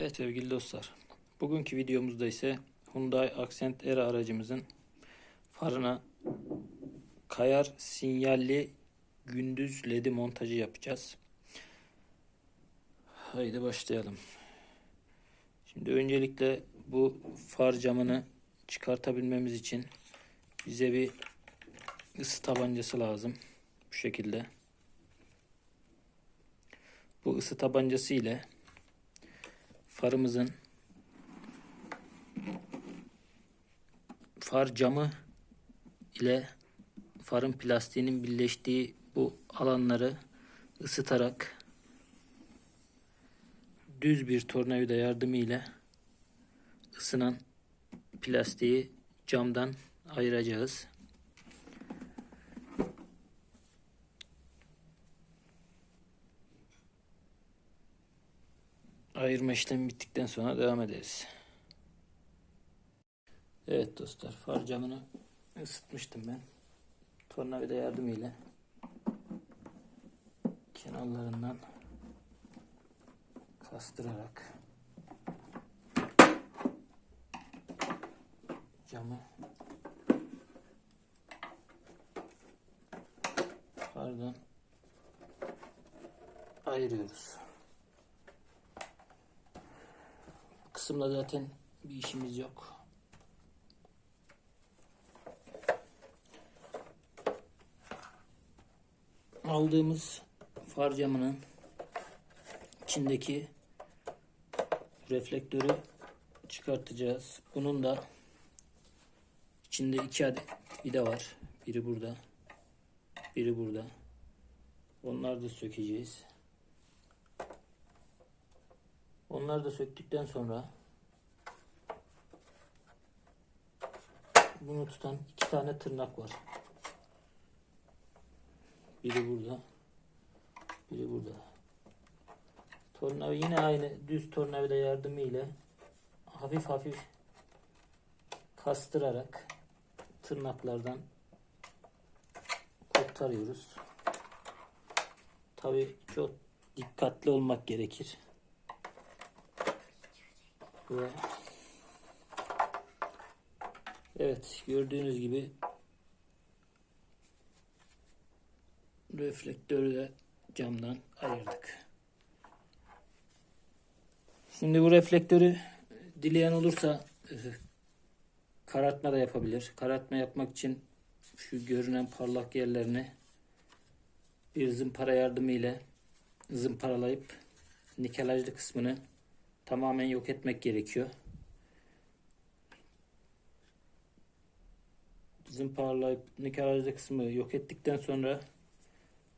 Evet sevgili dostlar. Bugünkü videomuzda ise Hyundai Accent R aracımızın farına kayar sinyalli gündüz ledi montajı yapacağız. Haydi başlayalım. Şimdi öncelikle bu far camını çıkartabilmemiz için bize bir ısı tabancası lazım. Bu şekilde. Bu ısı tabancası ile farımızın far camı ile farın plastiğinin birleştiği bu alanları ısıtarak düz bir tornavida yardımıyla ısınan plastiği camdan ayıracağız. Ayırma işlemi bittikten sonra devam ederiz. Evet dostlar far camını ısıtmıştım ben. Tornavida yardımıyla kenarlarından kastırarak camı fardan ayırıyoruz. Kısımda zaten bir işimiz yok. Aldığımız far camının içindeki reflektörü çıkartacağız. Bunun da içinde iki adet vida var. Biri burada. Biri burada. Onları da sökeceğiz. Onları da söktükten sonra bunu tutan iki tane tırnak var. Biri burada. Biri burada. Tornavida yine aynı düz tornavida yardımı ile hafif hafif kastırarak tırnaklardan kurtarıyoruz. Tabi çok dikkatli olmak gerekir. Ve evet gördüğünüz gibi reflektörü de camdan ayırdık. Şimdi bu reflektörü dileyen olursa e, karartma da yapabilir. Karartma yapmak için şu görünen parlak yerlerini bir zımpara yardımı ile zımparalayıp nikelajlı kısmını tamamen yok etmek gerekiyor. Zımparalayıp nikelajlı kısmı yok ettikten sonra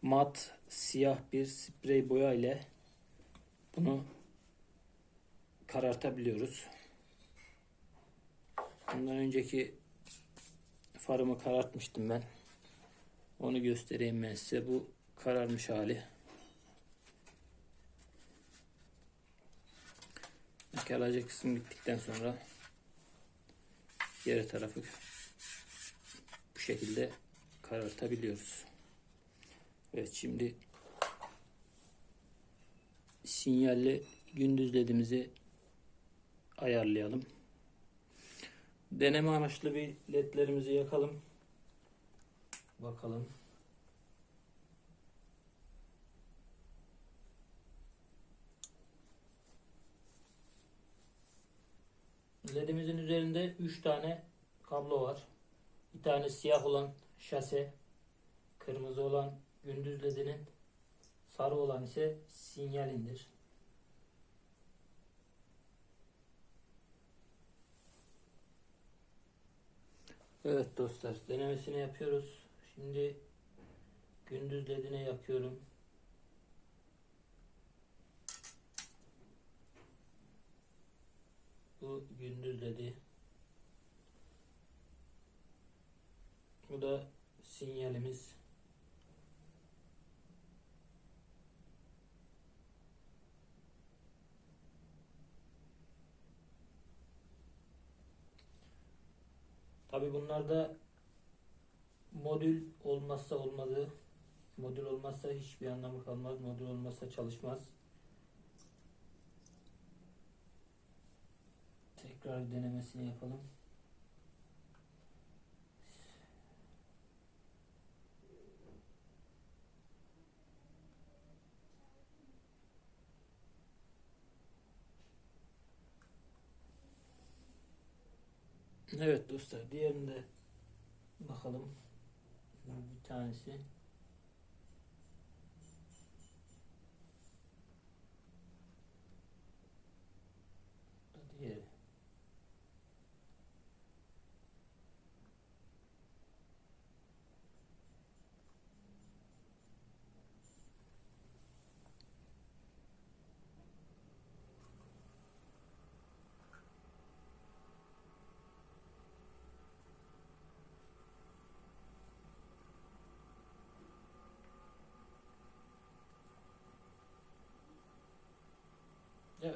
mat siyah bir sprey boya ile bunu karartabiliyoruz. Bundan önceki farımı karartmıştım ben. Onu göstereyim ben size. Bu kararmış hali. Nikelajı kısım bittikten sonra diğer tarafı şekilde karartabiliyoruz. Evet şimdi sinyalli gündüz ledimizi ayarlayalım. Deneme amaçlı bir ledlerimizi yakalım. Bakalım. LED'imizin üzerinde 3 tane kablo var. Bir tane siyah olan şase, kırmızı olan gündüz ledinin, sarı olan ise sinyalindir. Evet dostlar denemesini yapıyoruz. Şimdi gündüz ledine yakıyorum. Bu gündüz ledi. Bu da sinyalimiz. Tabi bunlarda modül olmazsa olmadı. Modül olmazsa hiçbir anlamı kalmaz. Modül olmazsa çalışmaz. Tekrar denemesini yapalım. Evet dostlar diğerinde bakalım. Bir tanesi.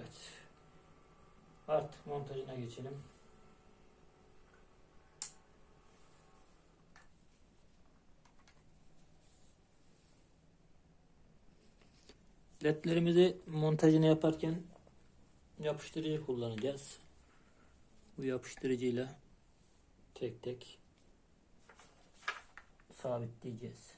Evet. Artık montajına geçelim. ledlerimizi montajını yaparken yapıştırıcı kullanacağız. Bu yapıştırıcıyla tek tek sabitleyeceğiz.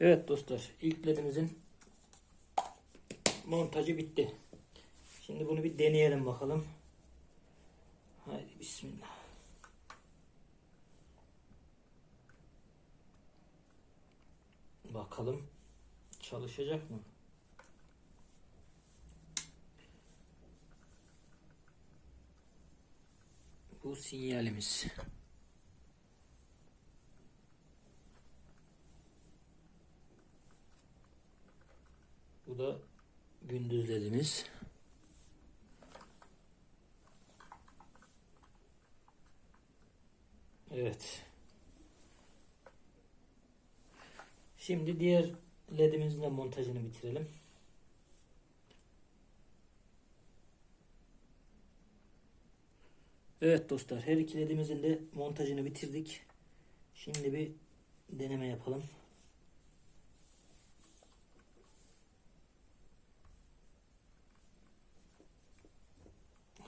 Evet dostlar ilk ledimizin montajı bitti. Şimdi bunu bir deneyelim bakalım. Haydi bismillah. Bakalım çalışacak mı? Bu sinyalimiz. Da gündüz ledimiz. Evet. Şimdi diğer ledimizin de montajını bitirelim. Evet dostlar her iki ledimizin de montajını bitirdik. Şimdi bir deneme yapalım.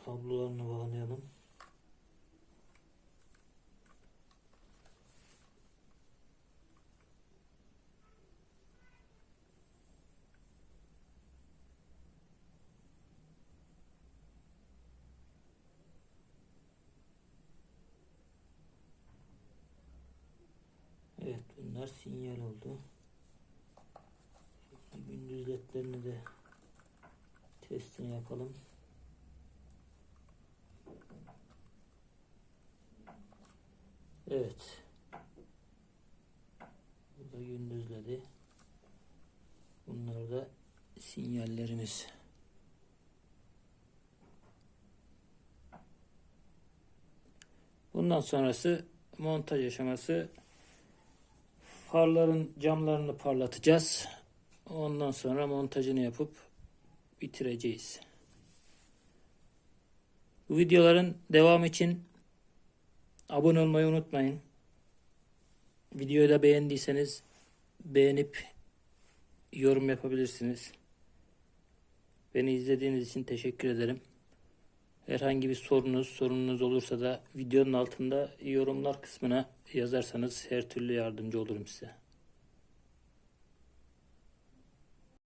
Kablolarını bağlayalım. Evet bunlar sinyal oldu. Şimdi gündüz ledlerini de testini yapalım. Evet. Bu da gündüzledi. Bunlar da sinyallerimiz. Bundan sonrası montaj aşaması. Farların camlarını parlatacağız. Ondan sonra montajını yapıp bitireceğiz. Bu videoların devamı için Abone olmayı unutmayın. Videoyu da beğendiyseniz beğenip yorum yapabilirsiniz. Beni izlediğiniz için teşekkür ederim. Herhangi bir sorunuz, sorununuz olursa da videonun altında yorumlar kısmına yazarsanız her türlü yardımcı olurum size.